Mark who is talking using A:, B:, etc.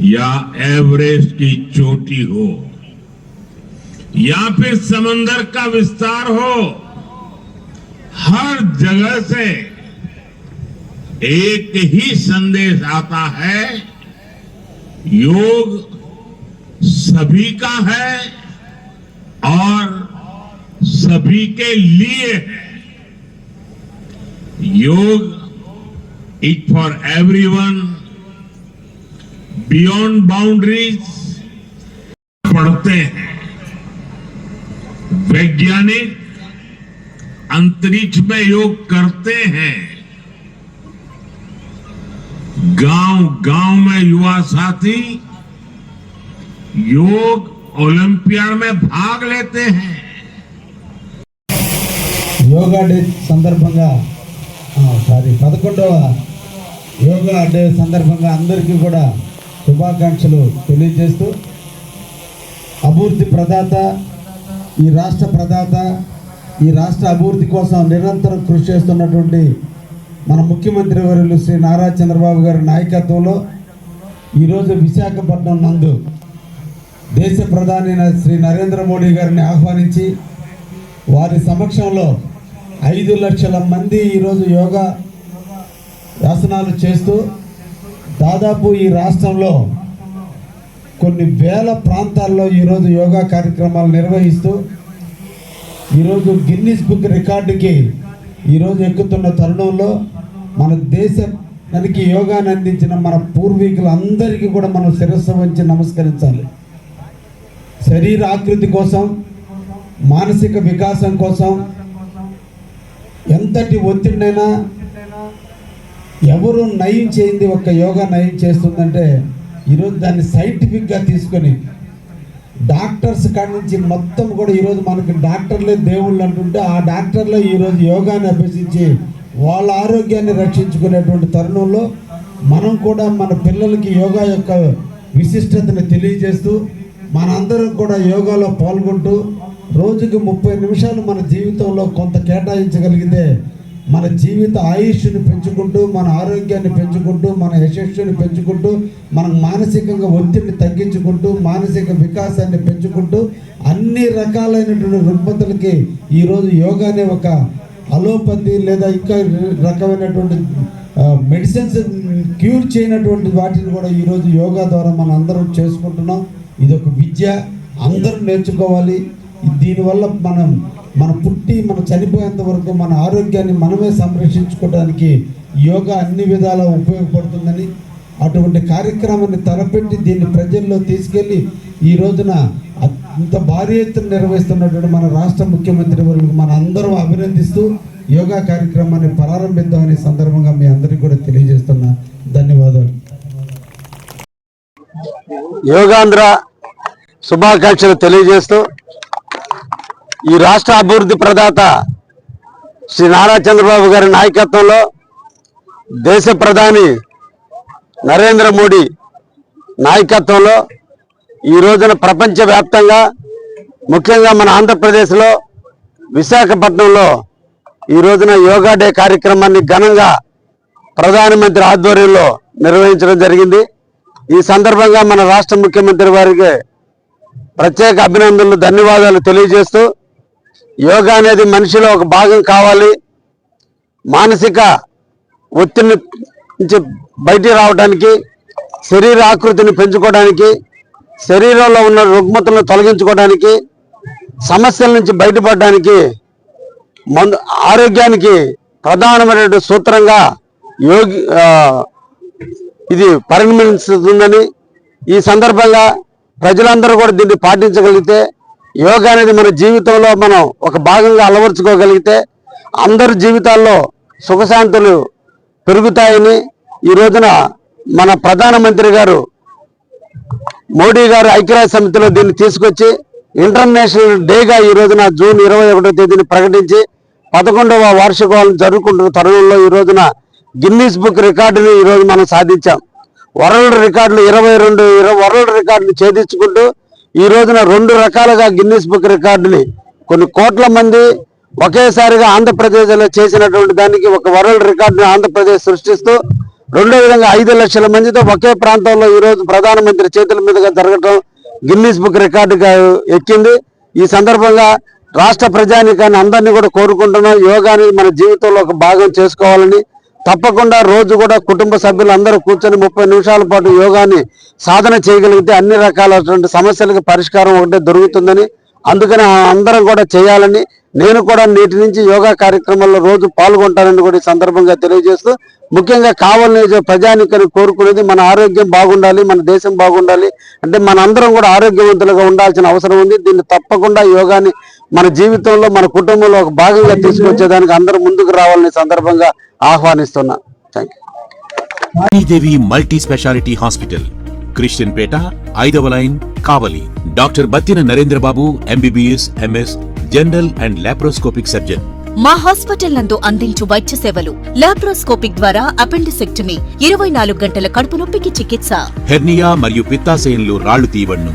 A: या एवरेस्ट की चोटी हो, या फिर समंदर का विस्तार हो, हर जगह से एक ही संदेश आता है, योग सभी का है और सभी के लिए है। Yoga it for everyone beyond boundaries पढ़ते हैं वैज्ञानिक अंतरिक्ष में योग करते हैं गांव गांव में युवा साथी योग ओलंपियाड में भाग लेते हैं
B: యోగా డే సందర్భంగా ఆ, సారీ పదకొండవ యోగా డే సందర్భంగా అందరికీ కూడా శుభాకాంక్షలు తెలియజేస్తూ అభివృద్ధి ప్రదాత ఈ రాష్ట్ర ప్రదాత ఈ రాష్ట్ర అభివృద్ధి కోసం నిరంతరం కృషి చేస్తున్నటువంటి మన ముఖ్యమంత్రి వర్యులు శ్రీ నారా చంద్రబాబు గారి నాయకత్వంలో ఈరోజు విశాఖపట్నం నందు దేశ ప్రధాని శ్రీ నరేంద్ర మోడీ గారిని ఆహ్వానించి వారి సమక్షంలో ఐదు లక్షల మంది ఈరోజు యోగా వ్యాసనాలు చేస్తూ దాదాపు ఈ రాష్ట్రంలో కొన్ని వేల ప్రాంతాల్లో ఈరోజు యోగా కార్యక్రమాలు నిర్వహిస్తూ ఈరోజు గిన్నీస్ బుక్ రికార్డుకి ఈరోజు ఎక్కుతున్న తరుణంలో మన దేశానికి యోగాను అందించిన మన పూర్వీకులందరికీ కూడా మనం శిరస్సు వంచి నమస్కరించాలి. శరీర ఆకృతి కోసం మానసిక వికాసం కోసం ఎంతటి ఒత్తిడినైనా ఎవరు నయం చేయింది ఒక యోగా నయం చేస్తుందంటే ఈరోజు దాన్ని సైంటిఫిక్గా తీసుకొని డాక్టర్స్ కాడి నుంచి మొత్తం కూడా ఈరోజు మనకి డాక్టర్లే దేవుళ్ళు అంటుంటే ఆ డాక్టర్లే ఈరోజు యోగాని అభ్యసించి వాళ్ళ ఆరోగ్యాన్ని రక్షించుకునేటువంటి తరుణంలో మనం కూడా మన పిల్లలకి యోగా యొక్క విశిష్టతను తెలియజేస్తూ మనందరం కూడా యోగాలో పాల్గొంటూ రోజుకి ముప్పై నిమిషాలు మన జీవితంలో కొంత కేటాయించగలిగితే మన జీవిత ఆయుష్ని పెంచుకుంటూ మన ఆరోగ్యాన్ని పెంచుకుంటూ మన యశస్సుని పెంచుకుంటూ మనం మానసికంగా ఒత్తిడిని తగ్గించుకుంటూ మానసిక వికాసాన్ని పెంచుకుంటూ అన్ని రకాలైనటువంటి రుగ్మతలకి ఈరోజు యోగానే ఒక అలోపతి లేదా ఇంకా రకమైనటువంటి మెడిసిన్స్ క్యూర్ చేయనటువంటి వాటిని కూడా ఈరోజు యోగా ద్వారా మనం అందరం చేసుకుంటున్నాం. ఇది ఒక విద్య. అందరూ నేర్చుకోవాలి. దీనివల్ల మనం మన పుట్టి మన చనిపోయేంత వరకు మన ఆరోగ్యాన్ని మనమే సంరక్షించుకోవడానికి యోగా అన్ని విధాలా ఉపయోగపడుతుందని అటువంటి కార్యక్రమాన్ని తలపెట్టి దీన్ని ప్రజల్లో తీసుకెళ్ళి ఈ రోజున అంత భారీ ఎత్తున నిర్వహిస్తున్నటువంటి మన రాష్ట్ర ముఖ్యమంత్రి వర్యులకు మన అందరం అభినందిస్తూ యోగా కార్యక్రమాన్ని ప్రారంభిద్దామనే సందర్భంగా మీ అందరికీ కూడా తెలియజేస్తున్నా. ధన్యవాదాలు.
C: యోగాంధ్ర శుభాకాంక్షలు తెలియజేస్తూ ఈ రాష్ట్ర అభివృద్ధి ప్రదాత శ్రీ నారా చంద్రబాబు గారి నాయకత్వంలో దేశ ప్రధాని నరేంద్ర మోడీ నాయకత్వంలో ఈ రోజున ప్రపంచవ్యాప్తంగా ముఖ్యంగా మన ఆంధ్రప్రదేశ్లో విశాఖపట్నంలో ఈ రోజున యోగా డే కార్యక్రమాన్ని ఘనంగా ప్రధానమంత్రి ఆధ్వర్యంలో నిర్వహించడం జరిగింది. ఈ సందర్భంగా మన రాష్ట్ర ముఖ్యమంత్రి వారికి ప్రత్యేక అభినందనలు ధన్యవాదాలు తెలియజేస్తూ యోగా అనేది మనిషిలో ఒక భాగం కావాలి. మానసిక ఒత్తిడిని నుంచి బయటికి రావడానికి శరీర ఆకృతిని పెంచుకోవడానికి శరీరంలో ఉన్న రుగ్మతలను తొలగించుకోవడానికి సమస్యల నుంచి బయటపడడానికి మందు ఆరోగ్యానికి ప్రధానమైన సూత్రంగా యోగి ఇది పరిగణిస్తుందని ఈ సందర్భంగా ప్రజలందరూ కూడా దీన్ని పాటించగలిగితే యోగా అనేది మన జీవితంలో మనం ఒక భాగంగా అలవర్చుకోగలిగితే అందరి జీవితాల్లో సుఖశాంతులు పెరుగుతాయని ఈ రోజున మన ప్రధానమంత్రి గారు మోడీ గారు ఐక్యరాజ్య సమితిలో దీన్ని తీసుకొచ్చి ఇంటర్నేషనల్ డేగా ఈ రోజున జూన్ ఇరవై ఒకటో తేదీని ప్రకటించి పదకొండవ వార్షికోత్సవం జరుపుకుంటున్న తరుణంలో ఈ రోజున గిన్నీస్ బుక్ రికార్డుని ఈరోజు మనం సాధించాం. వరల్డ్ రికార్డులు ఇరవై రెండు వరల్డ్ రికార్డుని ఛేదించుకుంటూ ఈ రోజున రెండు రకాలుగా గిన్నీస్ బుక్ రికార్డుని కొన్ని కోట్ల మంది ఒకేసారిగా ఆంధ్రప్రదేశ్లో చేసినటువంటి దానికి ఒక వరల్డ్ రికార్డుని ఆంధ్రప్రదేశ్ సృష్టిస్తూ రెండో విధంగా ఐదు లక్షల మందితో ఒకే ప్రాంతంలో ఈ రోజు ప్రధానమంత్రి చేతుల మీదుగా జరగటం గిన్నీస్ బుక్ రికార్డుగా ఎక్కింది. ఈ సందర్భంగా రాష్ట్ర ప్రజానికాన్ని అందరినీ కూడా కోరుకుంటున్నాం. యోగాని మన జీవితంలో ఒక భాగం చేసుకోవాలని తప్పకుండా రోజు కూడా కుటుంబ సభ్యులు అందరూ కూర్చొని ముప్పై నిమిషాల పాటు యోగాని సాధన చేయగలిగితే అన్ని రకాలైనటువంటి సమస్యలకు పరిష్కారం ఒకటే దొరుకుతుందని అందుకని అందరం కూడా చేయాలని నేను కూడా నేటి నుంచి యోగా కార్యక్రమాల్లో రోజు పాల్గొంటానని కూడా ఈ సందర్భంగా తెలియజేస్తూ ముఖ్యంగా కావాలని ప్రజానికని కోరుకునేది మన ఆరోగ్యం బాగుండాలి మన దేశం బాగుండాలి అంటే మన అందరం కూడా ఆరోగ్యవంతులుగా ఉండాల్సిన అవసరం ఉంది. దీన్ని తప్పకుండా యోగాని మన జీవితంలో మన కుటుంబంలో ఒక భాగంగా తీసుకొచ్చేదానికి అందరూ ముందుకు రావాలని సందర్భంగా ఆహ్వానిస్తున్నా. Thank you
D: Devi multi speciality hospital Christian Peta ఐదవ line Kavali. Doctor Battina Narendrababu MBBS MS general and laparoscopic surgeon.
E: మా హాస్పిటల్ నందు అందించు వైద్య సేవలు. లాప్రోస్కోపిక్ ద్వారా అపెండిసెక్టమీ ఇరవై నాలుగు గంటల కడుపు నొప్పికి చికిత్స.
D: హెర్నియా మరియు పిత్తాశయంలో రాళ్ళు తీయబడును.